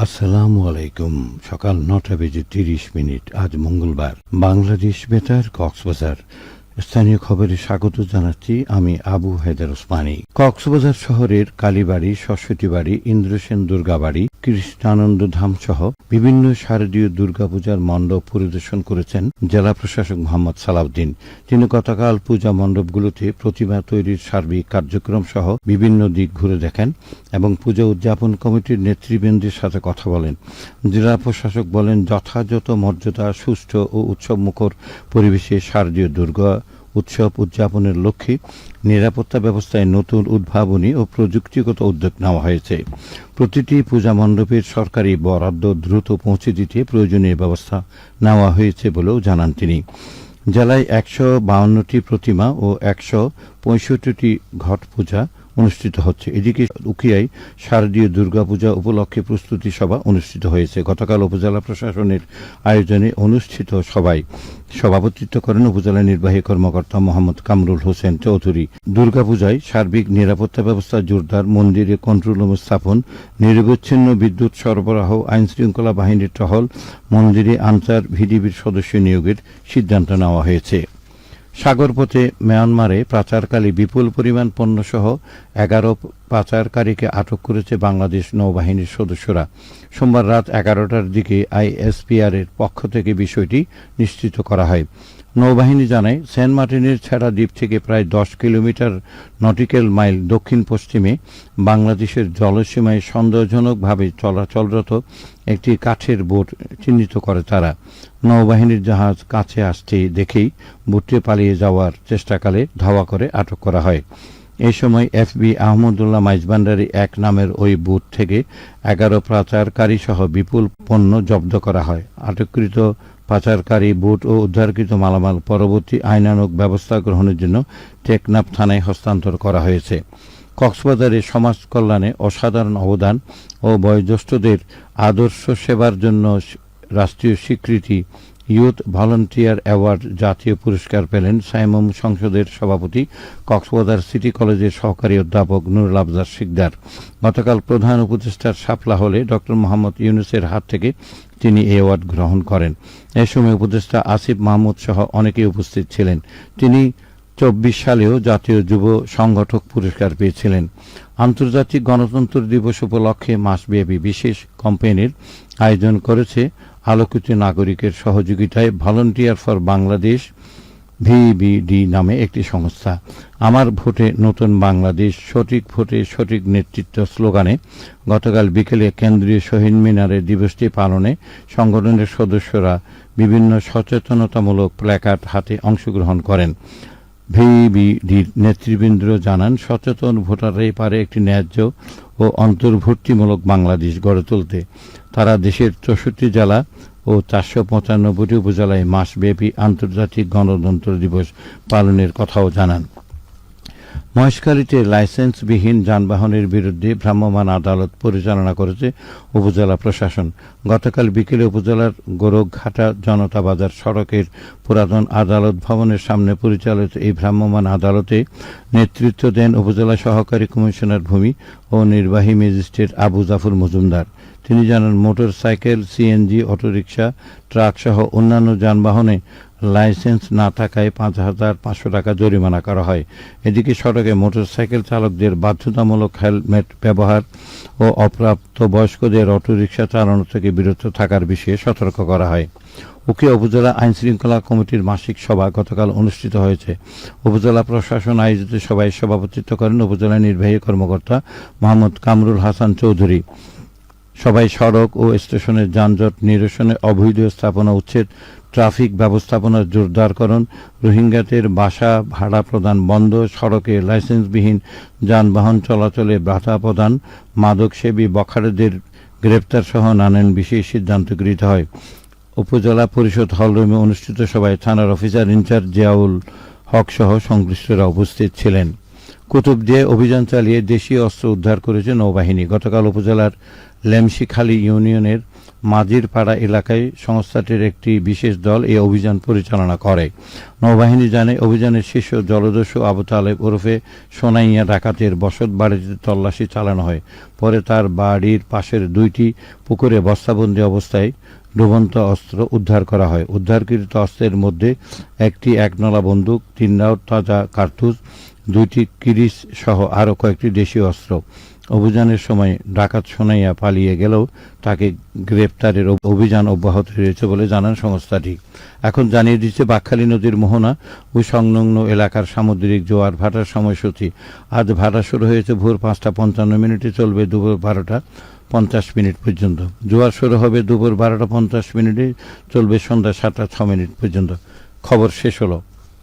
আসসালামু আলাইকুম। সকাল নটা বেজে তিরিশ মিনিট। আজ মঙ্গলবার। বাংলাদেশ বেতার কক্সবাজার। স্থানীয় খবরে স্বাগত জানাচ্ছি আমি আবু হায়দার ওসমানী। কক্সবাজার শহরের কালীবাড়ি সরস্বতী বাড়ি ইন্দ্রসেন দুর্গাবাড়ি কৃষ্ণানন্দ ধাম সহ বিভিন্ন শারদীয় দুর্গাপূজার মণ্ডপ পরিদর্শন করেছেন জেলা প্রশাসক মোহাম্মদ সালাউদ্দিন। তিনি গতকাল পূজা মণ্ডপগুলোতে প্রতিমা তৈরির সার্বিক কার্যক্রম সহ বিভিন্ন দিক ঘুরে দেখেন এবং পূজা উদযাপন কমিটির নেতৃবৃন্দের সাথে কথা বলেন। জেলা প্রশাসক বলেন, যথাযথ মর্যাদা, সুষ্ঠু ও উৎসবমুখর পরিবেশে শারদীয় দুর্গা উৎসব উদযাপনের লক্ষ্যে নিরাপত্তা ব্যবস্থায় নতুন উদ্ভাবনী ও প্রযুক্তিগত উদ্যোগ নেওয়া হয়েছে। প্রতিটি পূজা মণ্ডপের সরকারি বরাদ্দ দ্রুত পৌঁছে দিতে প্রয়োজনীয় ব্যবস্থা নেওয়া হয়েছে বলেও জানান তিনি। জেলায় একশো বাউন্নটি প্রতিমা ও একশো পঁয়ষট্টিটি ঘট পূজা অনুষ্ঠিত হচ্ছে। এদিকে উখিয়ায় শারদীয় দুর্গাপূজা উপলক্ষে প্রস্তুতি সভা অনুষ্ঠিত হয়েছে। গতকাল উপজেলা প্রশাসনের আয়োজনে অনুষ্ঠিত সভায় সভাপতিত্ব করেন উপজেলা নির্বাহী কর্মকর্তা মোহাম্মদ কামরুল হোসেন চৌধুরী। দুর্গাপূজায় সার্বিক নিরাপত্তা ব্যবস্থা জোরদার, মন্দিরে কন্ট্রোল রুম স্থাপন, নিরবচ্ছিন্ন বিদ্যুৎ সরবরাহ আইন শৃঙ্খলা বাহিনীর টহল, মন্দিরে আনসার ভিডিবির সদস্য নিয়োগের সিদ্ধান্ত নেওয়া হয়েছে। সাগরপথে মিয়ানমারে পাচারকালে বিপুল পরিমাণ পণ্যসহ এগারো পাচারকারীকে আটক করেছে বাংলাদেশ নৌবাহিনীর সদস্যরা। সোমবার রাত এগারোটার দিকে আইএসপিআর এর পক্ষ থেকে বিষয়টি নিশ্চিত করা হয়। নৌবাহিনী জানায়, সেন্ট মার্টিনের ছেড়া দ্বীপ থেকে প্রায় দশ কিলোমিটার নটিক্যাল মাইল দক্ষিণ পশ্চিমে বাংলাদেশের জলসীমায় সন্দেহজনকভাবে চলাচলরত একটি কাঠের বোট চিহ্নিত করে তারা। নৌবাহিনীর জাহাজ কাছে আসতে দেখেই বোটে পালিয়ে যাওয়ার চেষ্টাকালে ধাওয়া করে আটক করা হয়। এই সময় এফবি আহমদুল্লাহ মাইজবান্ডারি এক নামের ওই বুথ থেকে এগারো পাচারকারী সহ বিপুল পণ্য জব্দ করা হয়। আটককৃত পাচারকারী বুট ও উদ্ধারকৃত মালামাল পরবর্তী আইনানুক ব্যবস্থা গ্রহণের জন্য টেকনাফ থানায় হস্তান্তর করা হয়েছে। কক্সবাজারে সমাজ কল্যাণে অসাধারণ অবদান ও বয়োজ্যেষ্ঠদের আদর্শ সেবার জন্য রাষ্ট্রীয় স্বীকৃতি ইউথ ভলান্টিয়ার অ্যাওয়ার্ড জাতীয় পুরস্কার পেলেন সাইমম সংসদের সভাপতি, কক্সবাজার সিটি কলেজের সহকারী অধ্যাপক নুরুল আবজার শিকদার। গতকাল প্রধান উপদেষ্টার সাপলা হলে ড. মোহাম্মদ ইউনুসের হাত থেকে তিনি এই অ্যাওয়ার্ড গ্রহণ করেন। এ সময় উপদেষ্টা আসিফ মাহমুদ সহ অনেকেই উপস্থিত ছিলেন। তিনি চব্বিশ সালেও জাতীয় যুব সংগঠক পুরস্কার পেয়েছিলেন। আন্তর্জাতিক গণতন্ত্র দিবস উপলক্ষে মাসব্যাপী বিশেষ ক্যাম্পেইনের আয়োজন করেছে আলোকিত নাগরিকের সহযোগিতায় ভলান্টিয়ার ফর বাংলাদেশ ভিবিডি নামে একটি সংস্থা। আমার ভোটে নতুন বাংলাদেশ, সঠিক ভোটে সঠিক নেতৃত্ব স্লোগানে গতকাল বিকেলে কেন্দ্রীয় শহীদ মিনারে দিবসটি পালনে সংগঠনের সদস্যরা বিভিন্ন সচেতনতামূলক প্ল্যাকার্ড হাতে অংশগ্রহণ করেন। ভিবিডির নেতৃবৃন্দ জানান, সচেতন ভোটাররাই পারে একটি ন্যায্য ও অন্তর্ভুক্তিমূলক বাংলাদেশ গড়ে তুলতে। তারা দেশের চৌষট্টি জেলা ও চারশো পঁচানব্বইটি উপজেলায় মাসব্যাপী আন্তর্জাতিক গণতন্ত্র দিবস পালনের কথাও জানান। মহেশখালীতে লাইসেন্সবিহীন যানবাহনের বিরুদ্ধে ভ্রাম্যমাণ আদালত পরিচালনা করেছে উপজেলা প্রশাসন। গতকাল বিকেলে উপজেলার গোরখঘাটা জনতা বাজার সড়কের পুরাতন আদালত ভবনের সামনে পরিচালিত এই ভ্রাম্যমাণ আদালতে নেতৃত্ব দেন উপজেলা সহকারী কমিশনার ভূমি ও নির্বাহী ম্যাজিস্ট্রেট আবু জাফর মজুমদার। তিনি জানান motor cycle CNG, auto rickshaw truck সহ অন্যান্য যানবাহনে লাইসেন্স না থাকায় পাঁচ হাজার পাঁচশো টাকা জরিমানা করা হয়। এদিকে সড়কে মোটরসাইকেল চালকদের বাধ্যতামূলক হেলমেট ব্যবহার ও অপ্রাপ্ত বয়স্কদের অটোরিকশা চালানো থেকে বিরত থাকার বিষয়ে সতর্ক করা হয়। উকিয়া উপজেলা আইন শৃঙ্খলা কমিটির মাসিক সভা গতকাল অনুষ্ঠিত হয়েছে। উপজেলা প্রশাসন আয়োজিত সভায় সভাপতিত্ব করেন উপজেলা নির্বাহী কর্মকর্তা মোহাম্মদ কামরুল হাসান চৌধুরী। সবাই সড়ক ও স্টেশনের যানজট নিরসনে অবৈধ স্থাপনা উচ্ছেদ, ট্রাফিক ব্যবস্থাপনা জোরদারকরণ, রোহিঙ্গাদের বাসা ভাড়া প্রদান বন্ধ, সড়কে লাইসেন্সবিহীন যানবাহন চলাচলে বাধা প্রদান, মাদকসেবী বখারেদের গ্রেপ্তার সহ নানান বিষয়ে সিদ্ধান্ত গৃহীত হয়। উপজেলা পরিষদ হলরুমে অনুষ্ঠিত সভায় থানার অফিসার ইনচার্জ জিয়াউল হক সহ সংশ্লিষ্টরা উপস্থিত ছিলেন। কুতুবদিয়ায় অভিযান চালিয়ে দেশীয় অস্ত্র উদ্ধার করেছে নৌবাহিনী। গতকাল উপজেলার লেমশিখালী ইউনিয়নের মাঝিরপাড়া এলাকায় সংস্থাটির একটি বিশেষ দল এই অভিযান পরিচালনা করে। নৌবাহিনী জানে অভিযানের শীর্ষ জলদস্যু আবু তালেব ওরফে সোনাইয়া ডাকাতের বসত বাড়িতে তল্লাশি চালানো হয়। পরে তার বাড়ির পাশের দুইটি পুকুরে বস্তাবন্দি অবস্থায় ডুবন্ত অস্ত্র উদ্ধার করা হয়। উদ্ধারকৃত অস্ত্রের মধ্যে একটি একনলা বন্দুক তিন রাউন্ড তাজা কার্তুজ দুইটি কিরিস সহ আরও কয়েকটি দেশীয় অস্ত্র। অভিযানের সময় ডাকাত সোনাইয়া পালিয়ে গেলেও তাকে গ্রেপ্তারের অভিযান অব্যাহত রয়েছে বলে জানান সংস্থাটি। এখন জানিয়ে দিচ্ছে বাকখালী নদীর মোহনা ও সংলগ্ন এলাকার সামুদ্রিক জোয়ার ভাটার সময়সূচি। আজ ভাটা শুরু হয়েছে ভোর পাঁচটা পঞ্চান্ন মিনিটে, চলবে দুপুর বারোটা পঞ্চাশ মিনিট পর্যন্ত। জোয়ার শুরু হবে দুপুর বারোটা পঞ্চাশ মিনিটে, চলবে সন্ধ্যা সাতটা ছ মিনিট পর্যন্ত। খবর শেষ হলো।